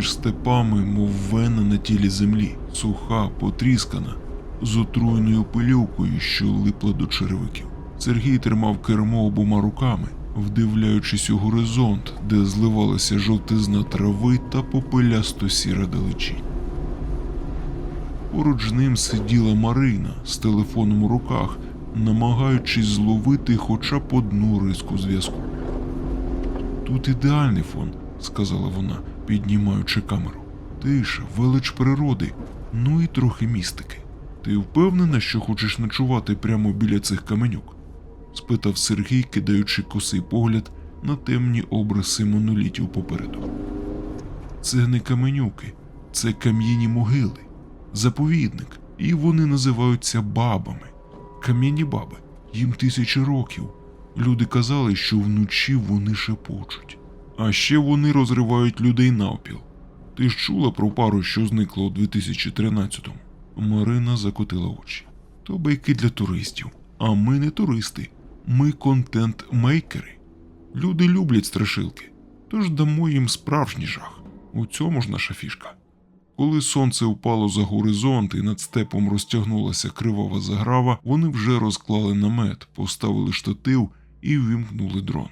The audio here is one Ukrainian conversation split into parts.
між степами, мов вена на тілі землі, суха, потріскана, з отруєною пилюкою, що липла до черевиків. Сергій тримав кермо обома руками, вдивляючись у горизонт, де зливалася жовтизна трави та попелясто сіра далечінь. Поруч ним сиділа Марина з телефоном у руках, намагаючись зловити хоча б одну риску зв'язку. Тут ідеальний фон, сказала вона, піднімаючи камеру. Тиша, велич природи, ну і трохи містики. Ти впевнена, що хочеш ночувати прямо біля цих каменюк? спитав Сергій, кидаючи косий погляд на темні обриси монолітів попереду. Це не каменюки, це кам'яні могили, заповідник, і вони називаються бабами. Кам'яні баби, їм тисячі років. Люди казали, що вночі вони шепочуть. А ще вони розривають людей навпіл. Ти ж чула про пару, що зникла у 2013-му? Марина закотила очі. То байки для туристів. А ми не туристи, ми контент-мейкери. Люди люблять страшилки, тож дамо їм справжній жах. У цьому ж наша фішка. Коли сонце впало за горизонт і над степом розтягнулася кривава заграва, вони вже розклали намет, поставили штатив і ввімкнули дрон.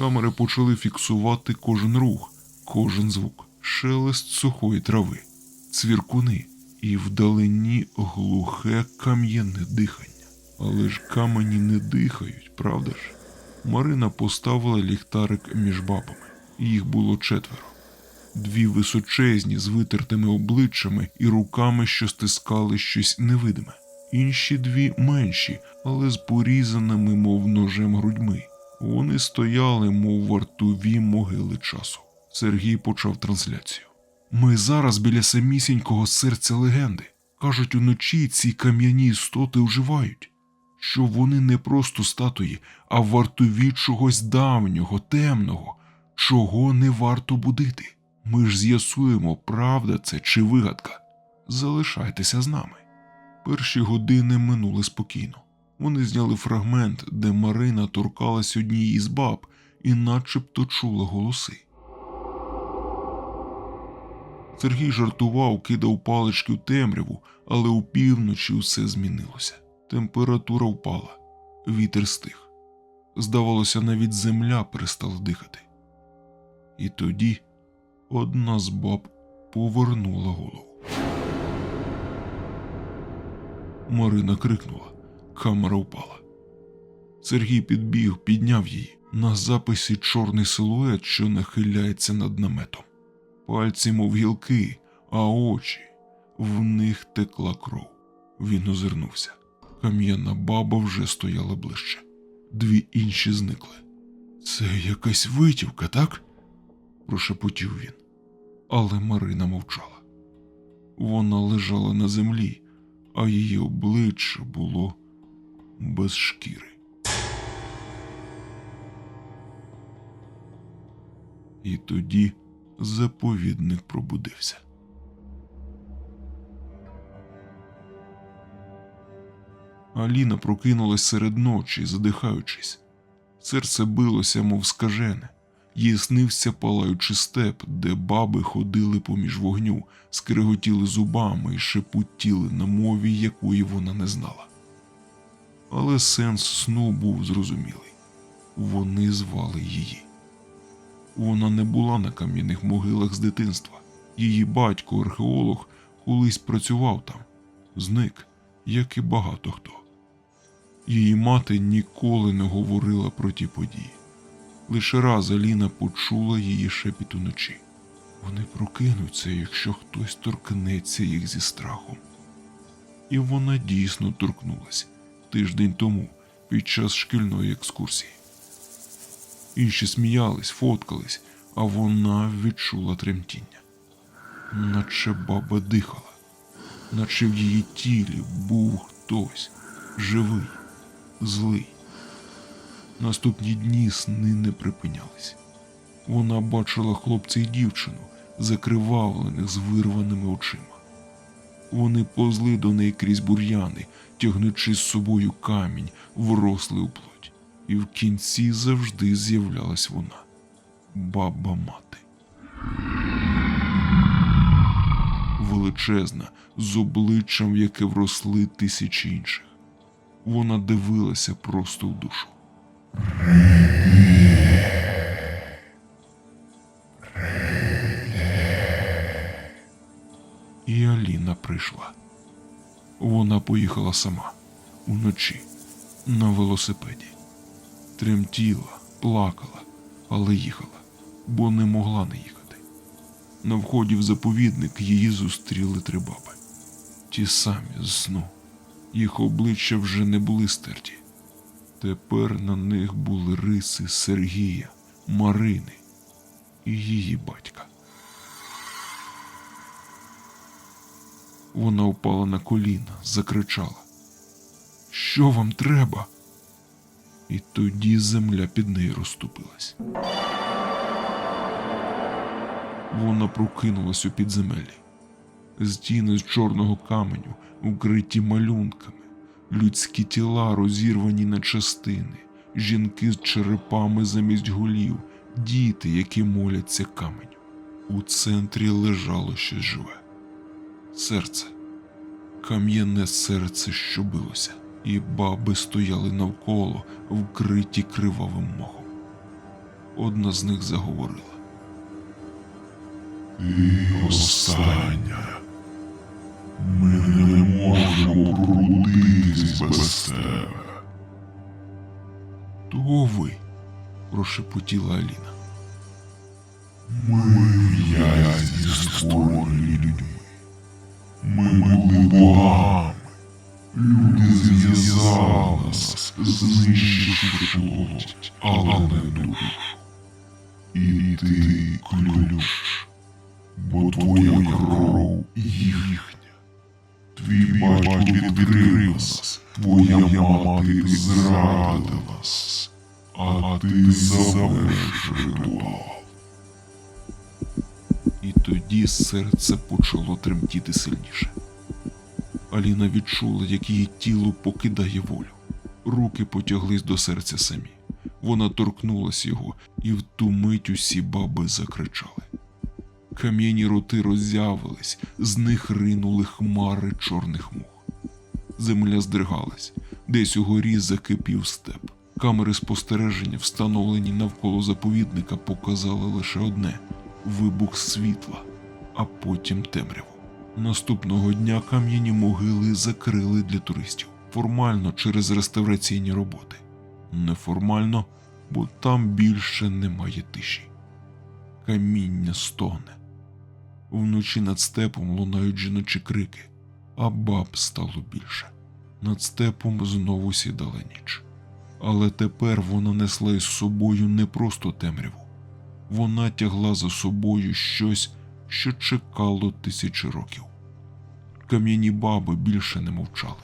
Камери почали фіксувати кожен рух, кожен звук, шелест сухої трави, цвіркуни і вдалині глухе кам'яне дихання. Але ж камені не дихають, правда ж? Марина поставила ліхтарик між бабами. Їх було четверо. Дві височезні з витертими обличчями і руками, що стискали щось невидиме. Інші дві менші, але з порізаними, мов ножем грудьми. Вони стояли, мов вартові могили часу. Сергій почав трансляцію. Ми зараз біля самісінького серця легенди. Кажуть, уночі ці кам'яні істоти вживають, що вони не просто статуї, а вартові чогось давнього, темного, чого не варто будити. Ми ж з'ясуємо, правда це чи вигадка. Залишайтеся з нами. Перші години минули спокійно. Вони зняли фрагмент, де Марина торкалась однієї з баб і начебто чула голоси. Сергій жартував, кидав палички в темряву, але у півночі все змінилося. Температура впала, вітер стих. Здавалося, навіть земля перестала дихати. І тоді одна з баб повернула голову. Марина крикнула, камера впала. Сергій підбіг, підняв її. На записі чорний силует, що нахиляється над наметом. Пальці, мов гілки, а очі в них текла кров. Він озирнувся. Кам'яна баба вже стояла ближче. Дві інші зникли. Це якась витівка, так? прошепотів він. Але Марина мовчала. Вона лежала на землі, а її обличчя було без шкіри. І тоді заповідник пробудився. Аліна прокинулась серед ночі, задихаючись. Серце билося, мов скажене. Їй снився палаючий степ, де баби ходили поміж вогню, скриготіли зубами і шепотіли на мові, якої вона не знала. Але сенс сну був зрозумілий вони звали її. Вона не була на кам'яних могилах з дитинства. Її батько, археолог, колись працював там, зник, як і багато хто. Її мати ніколи не говорила про ті події. Лише раз Аліна почула її шепіт уночі. Вони прокинуться, якщо хтось торкнеться їх зі страхом. І вона дійсно торкнулась тиждень тому під час шкільної екскурсії. Інші сміялись, фоткались, а вона відчула тремтіння. Наче баба дихала, наче в її тілі був хтось живий, злий. Наступні дні сни не припинялись. Вона бачила хлопця і дівчину, закривавлених з вирваними очима. Вони позли до неї крізь бур'яни, тягнучи з собою камінь, вросли у плоть, і в кінці завжди з'являлась вона. баба мати. Величезна, з обличчям, в яке вросли тисячі інших. Вона дивилася просто в душу. Аліна прийшла. Вона поїхала сама уночі на велосипеді. Тремтіла, плакала, але їхала, бо не могла не їхати. На вході в заповідник її зустріли три баби. Ті самі з сну. Їх обличчя вже не були стерті. Тепер на них були риси Сергія, Марини і її батька. Вона впала на коліна, закричала. Що вам треба? І тоді земля під нею розступилась. Вона прокинулась у підземеллі. Стіни з чорного каменю, укриті малюнками, людські тіла розірвані на частини, жінки з черепами замість голів, діти, які моляться каменю. У центрі лежало щось живе. Серце, кам'яне серце, що билося, і баби стояли навколо, вкриті кривавим мохом. Одна з них заговорила. Ти остання. Ми не можемо пробудитись без тебе. То ви? прошепотіла Аліна. Ми в'язні створені людьми. Ми були богами. Люди зв'язали нас, знищивши плоть, але не душу. І ти ключ, бо твоя кров їхня. Твій батько відкрив нас, твоя мати зрадила нас, а ти завершив ритуал. І тоді серце почало тремтіти сильніше. Аліна відчула, як її тіло покидає волю. Руки потяглись до серця самі. Вона торкнулась його, і в ту мить усі баби закричали. Кам'яні роти роззявились, з них ринули хмари чорних мух. Земля здригалась, десь угорі закипів степ. Камери спостереження, встановлені навколо заповідника, показали лише одне вибух світла, а потім темряву. Наступного дня кам'яні могили закрили для туристів формально через реставраційні роботи, неформально, бо там більше немає тиші. Каміння стогне. Вночі над степом лунають жіночі крики, а баб стало більше. Над степом знову сідала ніч. Але тепер вона несла із собою не просто темряву, вона тягла за собою щось, що чекало тисячі років. Кам'яні баби більше не мовчали.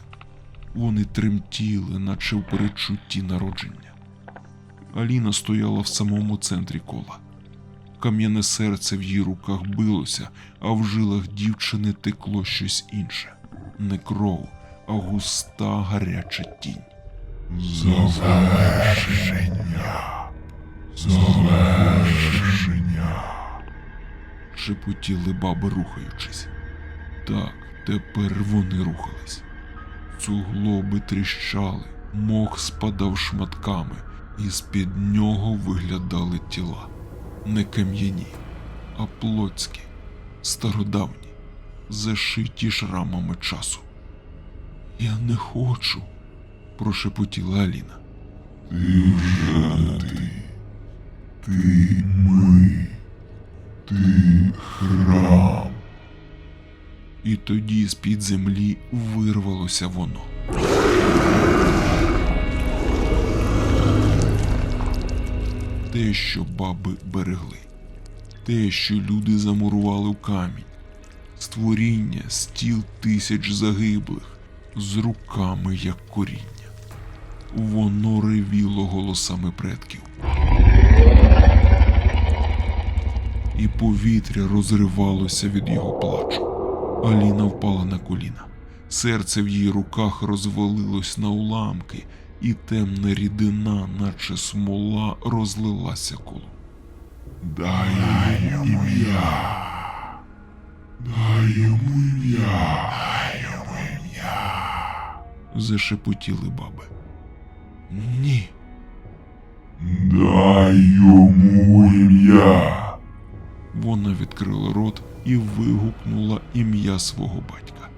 Вони тремтіли, наче в передчутті народження. Аліна стояла в самому центрі кола. Кам'яне серце в її руках билося, а в жилах дівчини текло щось інше не кров, а густа гаряча тінь. Завершення. Завершення. шепотіли баби, рухаючись. Так, тепер вони рухались. Суглоби тріщали, мох спадав шматками, і з-під нього виглядали тіла. Не кам'яні, а плотські, стародавні, зашиті шрамами часу. Я не хочу, прошепотіла Аліна. Ти вже ти. Ти ми. Ти храм. І тоді з-під землі вирвалося воно. Те, що баби берегли, те, що люди замурували в камінь, створіння стіл тисяч загиблих, з руками, як коріння. Воно ревіло голосами предків. І повітря розривалося від його плачу. Аліна впала на коліна. Серце в її руках розвалилось на уламки, і темна рідина, наче смола, розлилася коло. Дай йому ім'я. Дай йому ім'я. Дай йому ім'я. зашепотіли баби. Ні, Дай йому ім'я. Вона відкрила рот і вигукнула ім'я свого батька.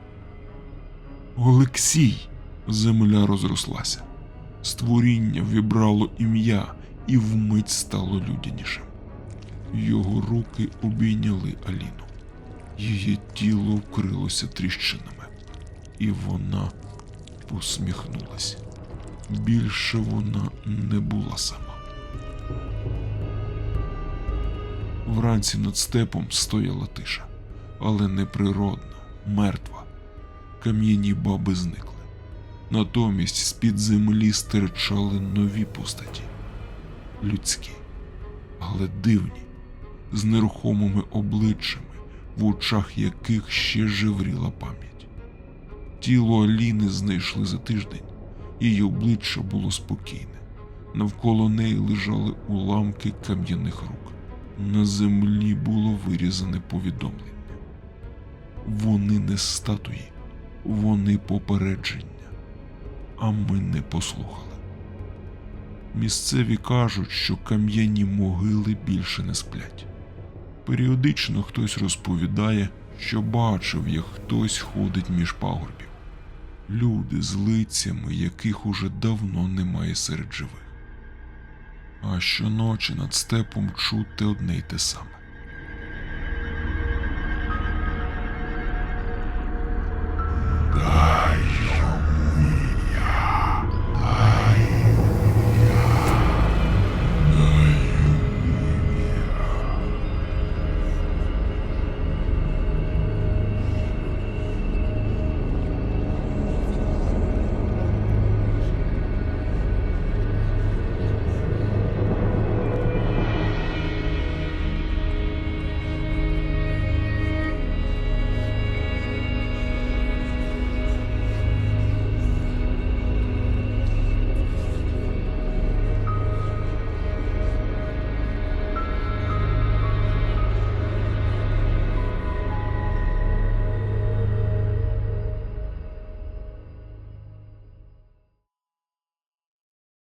Олексій! Земля розрослася. Створіння вібрало ім'я і вмить стало людянішим. Його руки обійняли Аліну. Її тіло вкрилося тріщинами, і вона посміхнулася. Більше вона не була сама. Вранці над степом стояла тиша, але не природна, мертва. Кам'яні баби зникли. Натомість з-під землі стирчали нові постаті людські, але дивні, з нерухомими обличчями, в очах яких ще жевріла пам'ять. Тіло Аліни знайшли за тиждень, її обличчя було спокійне. Навколо неї лежали уламки кам'яних рук. На землі було вирізане повідомлення. Вони не статуї, вони попередження, а ми не послухали. Місцеві кажуть, що кам'яні могили більше не сплять. Періодично хтось розповідає, що бачив, як хтось ходить між пагорбів. Люди з лицями, яких уже давно немає серед живих. А щоночі над степом чути одне й те саме.